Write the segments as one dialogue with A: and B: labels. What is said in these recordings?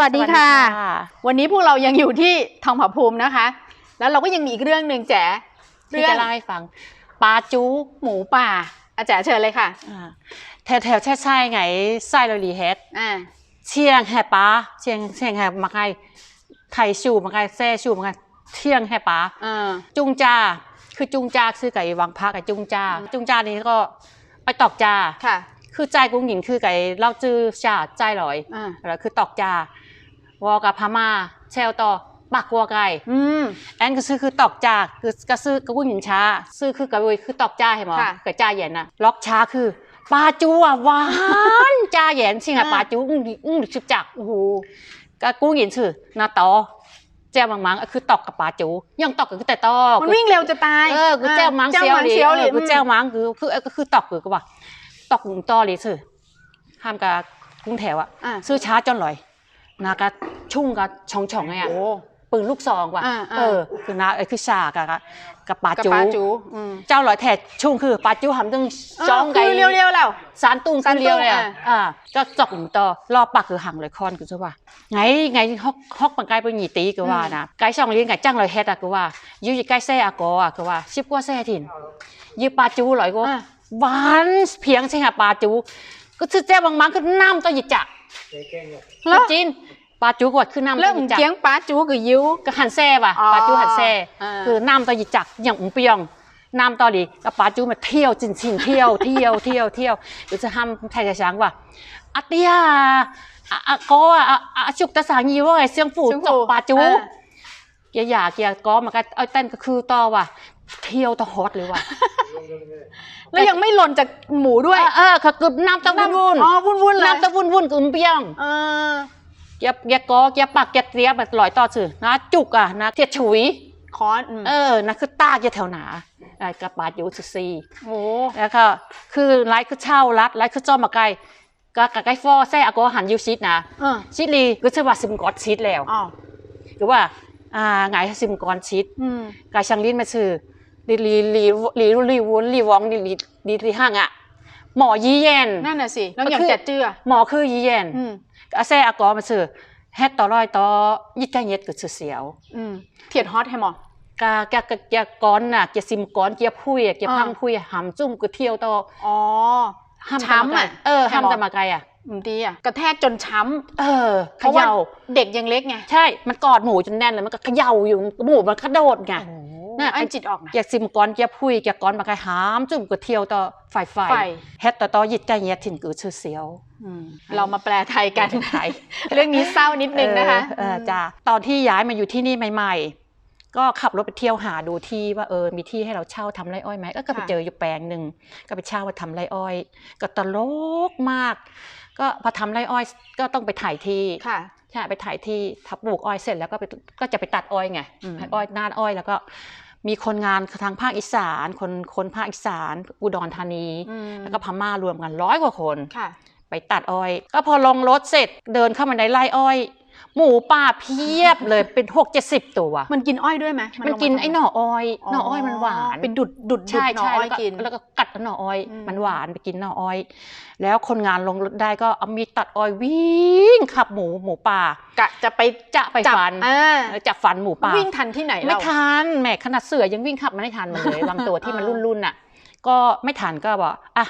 A: สวัสดีค่ะ
B: สวัสดีค่ะ
A: วันนี้พวกเรายังอยู่ที่ทองผาภูมินะคะ แล้วเราก็ยังมีอีกเรื่องหนึ่งแจ๋เรื่
B: ที่
A: อง
B: จะเล่าให้ฟังปลาจู
A: หมูป่าอาจารย์เชิญเลยค่ะ
B: อ่าแถวแถวแช่ใช่ไงไส้เลยลีเฮด
A: อ่า
B: เชียงแห่ปลาเชียงเชียงแห่มาไงไทยชูมาไงแซ่ชูมาไงเที่ยงแห่ปลา
A: อ่า
B: จุงจาคือจุงจาคือไก่วังพักไก่จุงจา
A: อืม
B: จุงจานี้ก็ไปตอกจา
A: ค่ะ
B: คือใจกุ้งหญิงคือไก่เล่าจื้อชาใจลอย
A: อ่า
B: แล้วคือตอกจา วอกับพม่าแชวต่อปักวัวไก่
A: อืม
B: แอนก็ซื้อคือตอกจากคือก็ซื้อกระกุ้งหยินช้า ซื้อคือกระบุยคือตอกจ้าเห็นไหม
A: ค่ะ
B: กระจ้าเหย็นนะล็อกช้าคือปลาจูอะหวานจ้าเหย็นสิงหะ
A: อ่า
B: ปลาจูอุ้งอุ้งชุบจักโอ้โหกระกุ้งหยินชื่อนาตอแจ้วมังมังก็คือตอกกับปลาจูยังตอกก็คือแต่ตอก
A: มันวิ่งเร็วจะตาย
B: เออกูแจ้วมัง
A: เจ้า
B: เซียว
A: มัง
B: ดิ
A: เชียว
B: เอ
A: ดิ
B: อกูแจ้วมังคือคือก็คือตอกคือก็ว่าตอกหมุนต่อเลยชื่อห้ามกับกุ้งแถวอะ
A: อ่า
B: ซื้อช้าจนลอย นากะชุ่งกับช่องช่องๆไงอะ
A: โอ้
B: ปืนลูกซองว่ะ
A: อ่าอ่า
B: เออคือนาเออคือชากับกับกับปลา
A: กับ
B: จู
A: ปลาจูอืม
B: เจ้าลอยแทดชุ่งคือปลาจูหำตึงจ้องไก่
A: คือเร็วๆแล้ว
B: สารตุ้ง
A: สารตุ้ง
B: เรียวเลยอะ
A: อ่า
B: อ่าก็จอกหมุนต่อรอบปากคือหังเลยคอนคือจะว่า ไงไงฮอกฮอกปังไก่ไปหนีตีก็ว่านะไก่ช่องเลี้ยงไก่จ้างลอยเฮ็ดอะก็ว่าอยู่อยู่ใกล้แซ่อะก็อะก็ว่าชิบกว่าแซ่ถิ่นยืปลาจูลอยก็
A: อ่า
B: หวานเพียงใช่ค่ะปลาจู ก็คือแจ้บางมังคือน้ำตัวหยิจัก
A: แล้ว
B: จีนปลาจูกวดคือน้ำตั
A: เริ่
B: ว
A: ม
B: หยิจัก
A: เกียงปลาจูกับยิ้ว
B: ก็หันแซ่ป่ะ
A: อ๋อ
B: ปลาจูหันแซ่
A: อ่า
B: คือน้ำตอหยิจักอย่างอุ้งเปียงน้ำตอดีกับปลาจูมาเที่ยวจินชินเที่ยวเที่ยวเที่ยวเที่ยวหรือจะห้ามไทยจะช้างว่าอาเตียอะอะก็อะอะอะจุกตะสางยีว่าไงเสียงฝู
A: เสียง
B: จ
A: ฝู
B: กปลาจู
A: อ่า
B: เกียร์หยาเกียร์ก็มันก็เอาเต้นก็คือต่อว่ะ เที่ยวตะฮอตเลยว่ะ
A: แล้วยังไม่หล่นจากหมูด้วย
B: เออเออเขาคือน้ำตะวุ่นวุ่น
A: อ๋อวุ่นวุ่นๆเลย
B: น้ำตะวุ่นวุ่นกับอุ้งเปียง
A: เออ
B: เกียร์เกียร์ก็เกียร์ปากเกียร์เตี้ยแบบลอยต่อสื่อนะจุกอะนะเทียฉุย
A: คอนอืม
B: เออนะคือตากจะแถวหนาไอ้กระปาดอยู่สุซี
A: โอ้
B: แล้วก็คือไลฟ์คือเช่ารัดไลฟ์คือจอมมาไกลก็กะไกฟอแซ่อากอหันยูชิดนะ
A: เออ
B: ชิดลีก็ชื่อว่าซิมกอดชิดแล้ว
A: อ้าว
B: หรือว่าอ่าไงซิมกอดชิด
A: อืม
B: กาชังลินมาชื่อ ลีลีลีลีลีวุนลีวองลีลีลีลีห้างอะหมอยีเย็น
A: นั่นน่ะสิแล้วอย่าง
B: ก็คือ
A: จัดเจือ
B: หมอคือยีเย็น
A: อืม
B: อาแซ่อากอมาชื่อแฮตต่อร้อยต่อยิดกันเย็ดก็ชื่อเสียว
A: อืมเทียดฮอตให้หมอกะ
B: กะกะกะก้อนน่ะเกียซิมก้อนเกียพุยอะเกีย
A: อ่า
B: พังพุยอะหำจุ่มก็เที่ยวต่อ
A: อ๋อ
B: ห้าม
A: ช้ำอะ
B: เออ
A: ใช่
B: ห้าม
A: หมอ
B: จะมาไกลอะ
A: อืมดีอะกระแทกจนช้
B: เออำเขย่า
A: เด็กยังเล็กไง
B: ใช่มันกอดหมูจนแน่นเลยมันก็เขย่าอยู่หมูมันกระโดดไง น่ะ
A: อันจิตออกนะ
B: เกียซิมก้อนเกียพุยเกียก้อนมาไกลหามจุ่มก็เที่ยวต่อไฟไฟ
A: ไฟ
B: เฮ็ดต่อต่อยิดไก่เย็ดถิ่นกือชื่อเสียว
A: อืมเรามาแปลไทยกัน
B: ไทย
A: เรื่องนี้เศร้านิดนึงนะคะ
B: เออเออจ้าตอนที่ย้ายมาอยู่ที่นี่ใหม่ ๆ ก็ขับรถไปเที่ยวหาดูที่ว่าเออมีที่ให้เราเช่าทำไรอ้อยไหมก็ก็ไป
A: ค่ะ
B: เจออยู่แปลงหนึ่งก็ไปเช่ามาทำไรอ้อย ก็ตลกมาก ก็พอทำไรอ้อยก็ต้องไปถ่ายที่
A: ค่ะ
B: ใช่ไปถ่ายที่ทับปลูกอ้อยเสร็จแล้วก็ไปก็จะไปตัดอ้อยไง
A: อืม
B: อ้อยนาดอ้อยแล้วก็ มีคนงานทางภาคอีสาน คนคนภาคอีสานอุดรธานี
A: อืม
B: แล้วก็พม่ารวมกันร้อยกว่าคน
A: ค่ะ
B: ไปตัดอ้อย ก็พอลงรถเสร็จเดินเข้ามาในไร่อ้อย หมูป่าเพียบเลยเป็นหกเจ็ดสิบตัว
A: มันกินอ้อยด้วยไหม
B: มัน
A: ลงา
B: กิน
A: ทำ
B: ไอ้หน่ออ้อยหน่ออ้อยมันหวาน
A: ไปดุดดุด
B: ใช่
A: ดุดหน่อ
B: ใช่
A: อ้อ
B: แล้
A: ยว
B: ก็
A: กิน
B: แล้วก็กัดหน่ออ้อย
A: อืม
B: มันหวานไปกินหน่ออ้อย แล้วคนงานลงรถได้ก็เอามีดตัดอ้อยวิ่งขับหมูหมูป่ากะ
A: จะไป
B: จะไป
A: จับ
B: ฟัน
A: อ่า
B: จะฟันหมูป่า
A: วิ่งทันที่ไหน
B: ไม่
A: เรา
B: ทันแหมขนาดเสือยังวิ่งขับมาไม่ทันมันเลยบางตัวที่มัน
A: อ่า
B: รุ่นๆน่ะ ก็ไม่ทันก็บอกอะ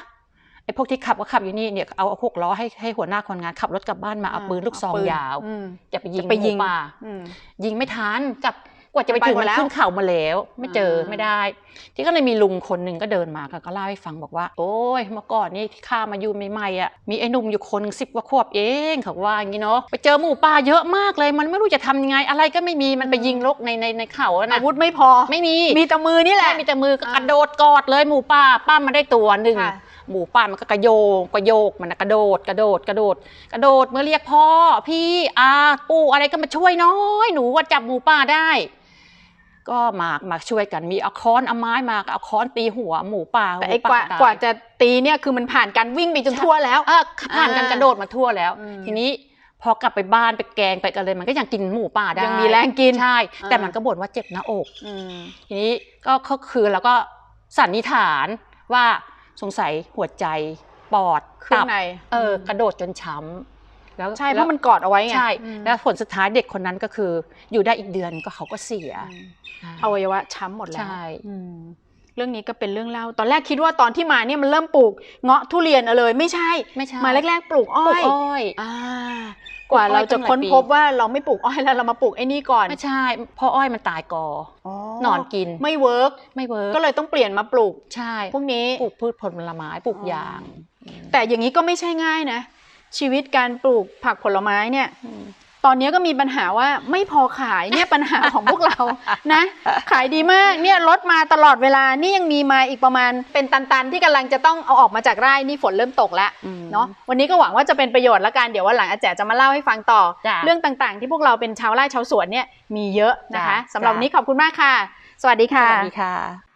B: ไอ้พวกที่ขับก็ขับอยู่นี่เนี่ยเอาเอาหกล้อให้ให้หัวหน้าคนงานขับรถกลับบ้านมาเอาปืนลูกซอง
A: ปืน
B: ยาว
A: อืม
B: จะไปยิง
A: จะไปยิง
B: หมูป่า
A: อืม
B: ยิงไม่ทันกลับกว่าจะไป
A: ไป
B: ถึง
A: หมด
B: มัน
A: แล้ว
B: ขึ้นเขามาแล้ว ไม่เจอ
A: อ่า
B: ไม่ได้ ที่ก็เลยมีลุงคนหนึ่งก็เดินมาก็ก็เล่าให้ฟังบอกว่า โอ้ยเมื่อก่อนนี่ที่ข้ามาอยู่ใหม่ๆอะมีไอ้หนุ่มอยู่คนสิบกว่าขวบเองเขาว่าอย่างนี้เนาะไปเจอหมูป่าเยอะมากเลย มันไม่รู้จะทำยังไงอะไรก็ไม่มีมันไปยิงลกในในในเขาอะนะ
A: อาวุธไม่พอ
B: ไม่มี
A: มีแต่มือนี่แหละ
B: มีแต่มือก็
A: อ่า
B: กระโดดกอดเลยหมูป่าป้ามาได้ตัวหนึ่ง
A: ค่ะ
B: หมูป่ามันก็กระโยงกระโยกมันนะกระโดดกระโดดกระโดด กระโดดเมื่อเรียกพ่อพี่อาปู่อะไรก็มาช่วยน้อย หนูว่าจับหมูป่าได้ ก็มามาช่วยกันมีเอาค้อนเอาไม้มาเอาค้อนตีหัวหมูป่า
A: แต่ไอ้
B: หมู
A: กว่า
B: ตย
A: กว่าจะตีเนี่ยคือมันผ่านการวิ่งไปจนทั่วแล้ว
B: เออผ่านกัน
A: อ่าก
B: ระโดดมาทั่วแล้ว
A: อืม
B: ทีนี้พอกลับไปบ้านไปแกงไปกันเลยมันก็ยังกินหมูป่าได้
A: ยังมีแรงกิน
B: ใช่แต่
A: อ่ามั
B: มันก็บ่นว่าเจ็บหน้าอก
A: อืม
B: ทีนี้ก็ก็คือเราก็สันนิษฐานว่า สงสัยหัวใจปอด
A: เครื่อ
B: ตั
A: งใน
B: เออกระโดดจนช้ำแล้ว
A: ใช่เพ
B: แล้ว
A: ราะมันกอดเอาไว้ไง
B: ใช่
A: อืม
B: แล้วผลสุดท้ายเด็กคนนั้นก็คือ อยู่ได้อีกเดือนก็เขาก็เสีย
A: อืมอวัยวะช้ำหมดแล้ว
B: ใช่
A: อืมเรื่องนี้ก็เป็นเรื่องเล่า ตอนแรกคิดว่าตอนที่มาเนี่ยมันเริ่มปลูกเงาะทุเรียนเอาเลยไม่ใช่
B: ไม่ใช่
A: มาแรกๆปลูกอ้
B: ปลู
A: อกย
B: อ้อย
A: อ่ากว่าเราจะค้นพบว่าเราไม่ปลูกอ้อยแล้วเรามาปลูกไอ้นี่ก่อน
B: ไม่ใช่เพราะอ้อยมันตายกอ
A: อ๋อ
B: หนอนกิน
A: ไม่เวิร์ก
B: ไม่เวิร์ก
A: ก็เลยต้องเปลี่ยนมาปลูก
B: ใช่
A: พวกนี้
B: ปลูกพืชผลไม้ปลูก
A: อ๋อ
B: ยาง
A: แต่อย่างนี้ก็ไม่ใช่ง่ายนะ ชีวิตการปลูกผักผลไม้เนี่ย
B: อืม
A: ตอนนี้ก็มีปัญหาว่าไม่พอขายเนี่ยปัญหาของพวกเรานะ ขายดีมากเนี่ยลดมาตลอดเวลานี่ยังมีมาอีกประมาณเป็นตันๆ ที่กำลังจะต้องเอาออกมาจากไร่นี่ฝนเริ่มตกแล้ว
B: อืม
A: เนาะวันนี้ก็หวังว่าจะเป็นประโยชน์แล้วกันเดี๋ยววันหลังอาแจจะมาเล่าให้ฟังต่อ
B: จ้ะ
A: เรื่องต่างๆ ที่พวกเราเป็นชาวไร่ชาวสวนเนี่ยมีเยอะนะคะ
B: จ้ะ
A: สำหรับ
B: จ้ะ
A: วันนี้ขอบคุณมากค่ะ สวัสดี
B: ส
A: ค่ะ
B: วัสดีค่ะ